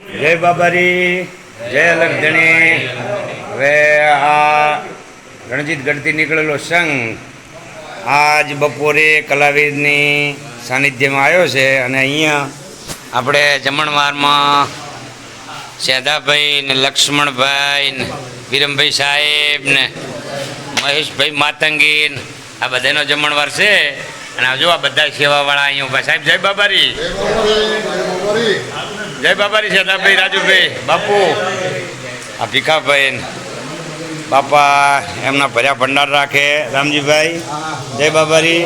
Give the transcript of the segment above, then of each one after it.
જય બાબારી જય લગધણી. હવે આ રણજીત ગઢથી નીકળેલો સંઘ આજ બપોરે કલાવિદની સાનિધ્યમાં આવ્યો છે અને અહીંયા આપણે જમણવારમાં સેદાભાઈ ને લક્ષ્મણભાઈ ને વિરમભાઈ સાહેબ ને મહેશભાઈ માતંગી આ બધાનો જમણવાર છે. અને જો આ બધા સેવાવાળા અહીંયા ઊભા સાહેબ, જય બાબારી જય બાબારી સેતાભાઈ રાજુભાઈ બાપુ. આ ભીખાભાઈ બાપા એમના ભર્યા ભંડાર રાખે રામજીભાઈ. જય બાબારી.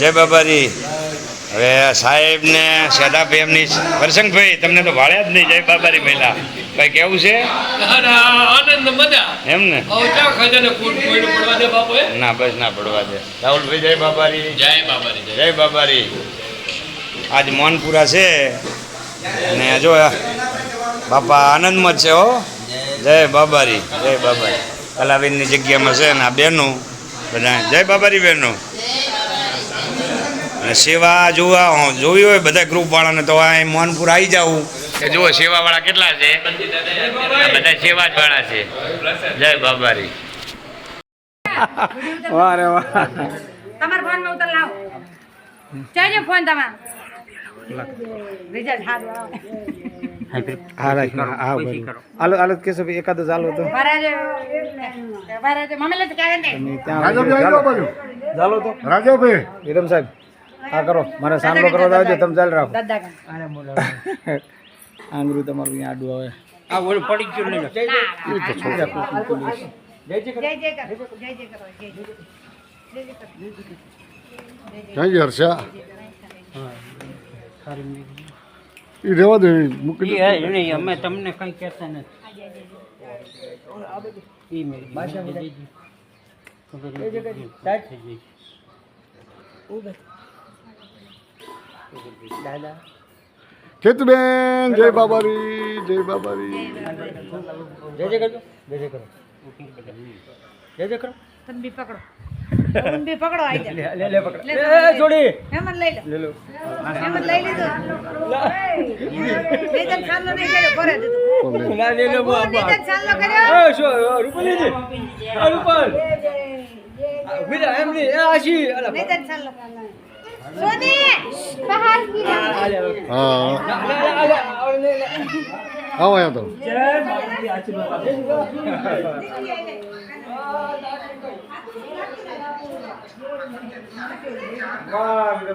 જય બાબારી. હવે સાહેબ ને સેદાભાઈ એમની પ્રસંગભાઈ તમને તો ભાળ્યા જ નહીં જય બાબારી પહેલા ભાઈ કેવું છે? આનંદ મજા. એમ ને? ના બસ ના પડવા દે. રાહુલભાઈ જય બાબારી. જય બાબારી જય બાબારી. આજ મોનપુરા છે. ને જો બાપા આનંદમાં જ છે હો. જય બાબારી જય બાબારી. કલાવીરની જગ્યામાં છે ને આ બેનો બધા. જય બાબારી બહેનો અને સેવા જોવા હો- જોવી હોય બધા ગ્રુપવાળાને તો આ મોનપુર આવી જવું કે જુઓ સેવાવાળા કેટલા છે? બધા સેવા જ વાળા છે. જય બાબારી. વાહ રે વાહ. તમારા ફોનમાં ઉતર લાવો. ચાલજો ફોન તમારો. હા રાખ હા બરાબર આલો આલો કેસો ભાઈ એકાદ જ તો. ચાલો તો. રાજાભાઈ વિરમ સાહેબ હા કરો. મારે સામનો કરવા આવજો. તમે ચાલ રાખો. આંગરું તમારું અહીંયા આડું આવે. આ ઓલું પડી ગયું નહીં. જય જય જય જય જય જય જય જય. કરો. ક્યાં ગયા હર્ષા. એ રેવા દે મૂકી દે. અમે તમને કઈ કહેતા નથી. ભાષા ખેતુબેન જય બાબારી જય બાબારી. જય જય કરજો જય જય કરો જય જય કરો તમે બી પકડો. બી પકડો આઈ જા લે લે પકડ. એ જોડી. હેમન લઈ લે. લે લો. હેમન લઈ લીધો. નિતન ચાલો નહીં કર્યો ભરે દીધો. ના લે લે બા નિતન ચાલો કર્યો? એ શું રૂપલ લીધી? આ રૂપલ. બીજા એમ નહીં એ આશી અલા નિતન ચાલો સોની બહાર કી હા લે લે લે લે લે. આવો અહીંયા તો.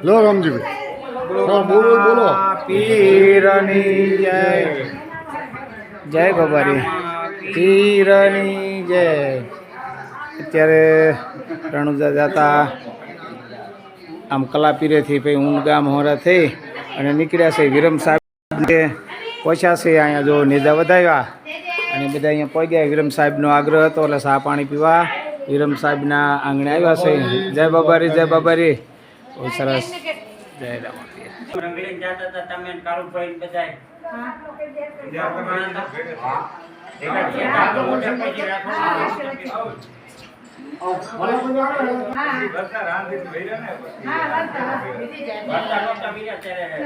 લો રામજીભાઈ. બોલો બોલો. પીરની જય. જય ગોબારી પીરની જય. અત્યારે રણુજા જતા આમ કલાપીરેથી પછી ઊન ગામ હોરા થઈ અને નીકળ્યા છે વિરમ સાહેબ. પહોંચ્યા છે, અહીંયા જો નેજા વધાવ્યા અને બધા અહીંયા પહોંચ્યા વિરમ સાહેબનો આગ્રહ હતો, એટલે સા પાણી પીવા. વિરમ સાહેબના આંગણે આવ્યા છે. જય બાબારી જય બાબારી. બહુ સરસ. જય રામાપીર.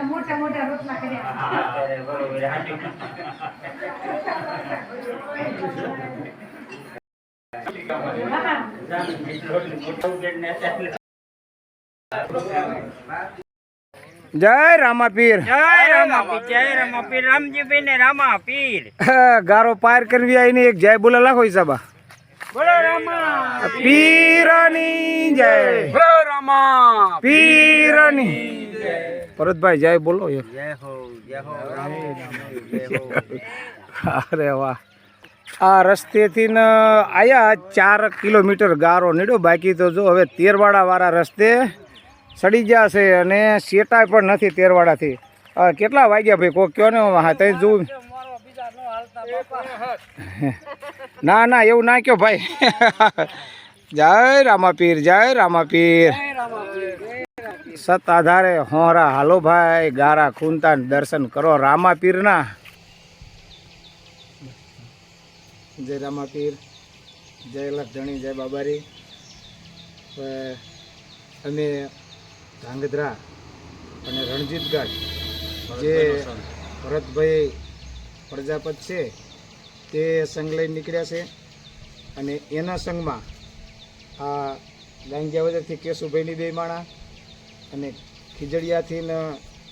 મોટા મોટા રોટલા કર્યા. જય રામાપીર જય રામાપીર જય રામાપીર રામજીભાઈ ને રામાપીર ગારો પાર કરવી આવીને એક જય બોલા લાખો હિસાબા બોલો રામા. પીરની જય. બોલો રામા. પીરની ભરતભાઈ જય બોલો જય હો જય હો રામ જય હો. અરે વાહ. આ રસ્તેથી ને આયા ચાર કિલોમીટર ગારો નીડ્યો બાકી તો જો હવે તેરવાડાવાળા રસ્તે સડી ગયા છે અને શેટાય પણ નથી તેરવાડાથી. કેટલા વાગ્યા ભાઈ? કોઈ કયો ને હા ત્યાં જોઉં. ના ના એવું ના કયો ભાઈ. જય રામાપીર જય રામાપીર. સત આધારે હોરા હાલો ભાઈ ગારા ખૂનતા દર્શન કરો રામાપીરના. જય રામાપીર જય લખધણી જય બાબારી. અમે ધાંગધ્રા અને રણજીતગઢ જે ભરતભાઈ પ્રજાપત છે, તે સંઘ લઈને નીકળ્યા છે અને એના સંઘમાં આ ગાંગિયાવદરથી કેશુભાઈની બે માણા અને ખીજડીયાથી ને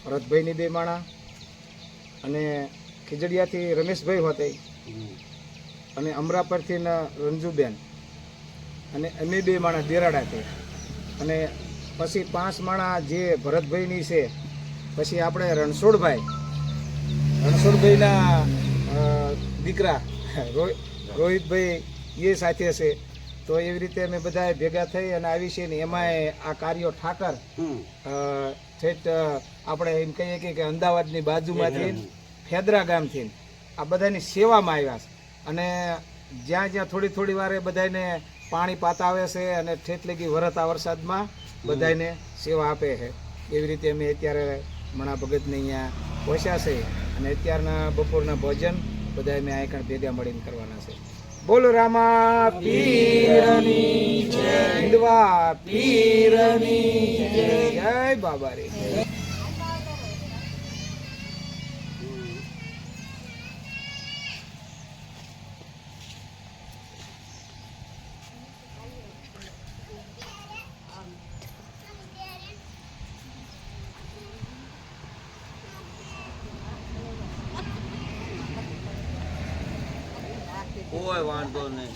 ભરતભાઈની બે માણા અને ખીજડીયાથી રમેશભાઈ હોતે અને અમરાપરથી ને રંજુબેન અને અમે બે માણસ દેરાડાથી અને પછી પાંચ માણા જે ભરતભાઈની છે, પછી આપણે રણછોડભાઈ રણછોડભાઈના દીકરા રોહિતભાઈ એ સાથે છે. તો એવી રીતે અમે બધા ભેગા થઈ અને આવી છે ને એમાંય આ કાર્યો ઠાકર અ, આપણે એમ કહીએ કે કે અમદાવાદની બાજુમાંથી ફેદરા ગામથી આ બધાની સેવામાં આવ્યા છે. અને જ્યાં જ્યાં થોડી થોડી વારે બધાને પાણી પાતાવે છે અને ઠેઠ લગી વરતા વરસાદમાં બધાને સેવા આપે છે. એવી રીતે અમે અત્યારે મણા ભગતને અહીંયા પહોંચ્યા છે. અને અત્યારના બપોરના ભોજન બધા અમે અહીં ભેગા મળીને કરવાના છે. બોલો, રામા પીરની જય હિન્દવા પીરની જય બાબા રે. કોઈ વાંધો નહીં.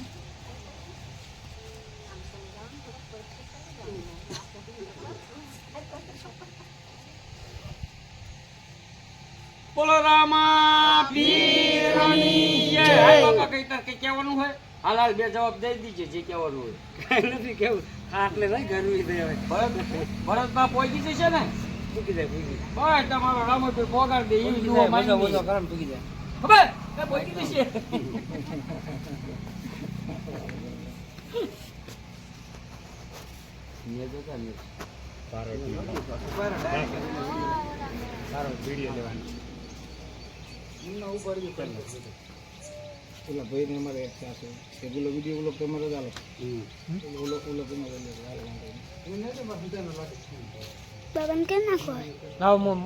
બોલો રામા પીરની જય. કઈ તાર કહેવાનું હોય? હાલ હાલ બે જવાબ દઈ દીજે જે કહેવાનું હોય. નથી કેવું આટલે નહીં ગરમી દે હવે ભરત ભરતમાં પહોંચી જશે ને? પૂકી જાય બસ તમારો રામોભાઈ પોગાડ દે એવી જાય બધો બધો નહીં. કરમ પૂકી જાય ખબર એ પહોંચી જશે. ઓલા ભાઈને અમારે ત્યાં છે કે પેલો વીડિયો ઓલો તમારે ચાલો. ઓલો ઓલો તમારે હાલો વાંધો નહીં. બાબાને કેમ નાખો? લાવ મોમ